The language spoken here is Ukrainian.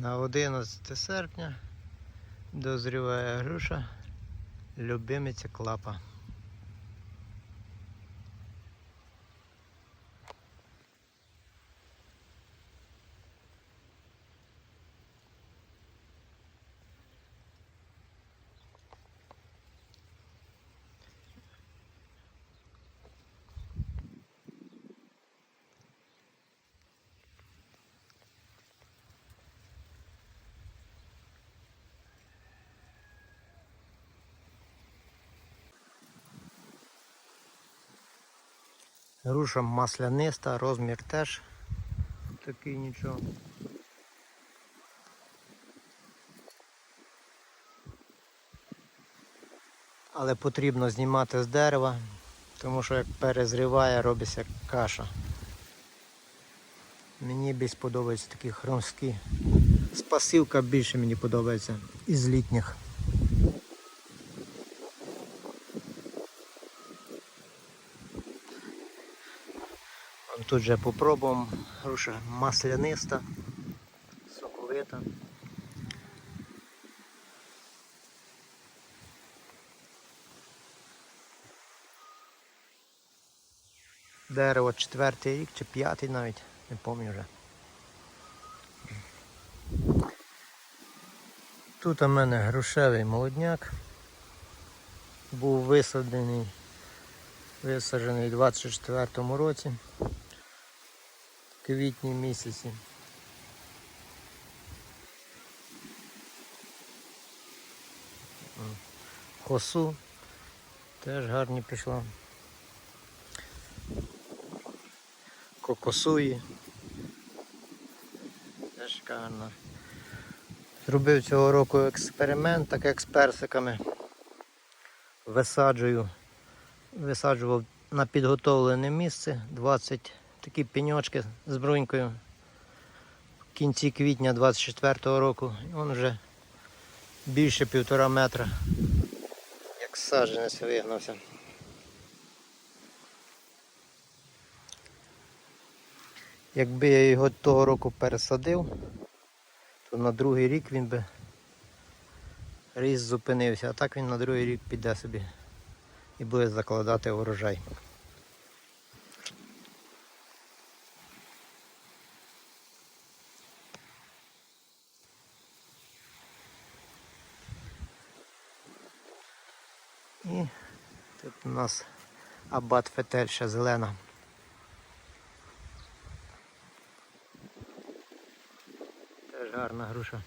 На 11 серпня дозріває груша любимиця клапа. Груша масляниста, розмір теж такий нічого. Але потрібно знімати з дерева, тому що як перезріває, робиться каша. Мені більш подобаються такі хромські. Спасивка більше мені подобається із літніх. Тут же попробуємо. Груша масляниста, соковита. Дерево четвертий рік чи п'ятий навіть, не пам'ятаю вже. Тут у мене грушевий молодняк. Був висаджений, висаджений у 24-му році квітні місяці. М. Косу теж гарні пішла. Кокосуї. Теж гарно. Зробив цього року експеримент, так як з персиками. Висаджую, висаджував на підготовлене місце 20 такі пеньочки з брунькою в кінці квітня 24-го року. І він вже більше півтора метра, як саджанець вигнався. Якби я його того року пересадив, то на другий рік він би ріс зупинився, а так він на другий рік піде собі і буде закладати урожай. І тут у нас абат фетель ще зелена. Теж гарна груша.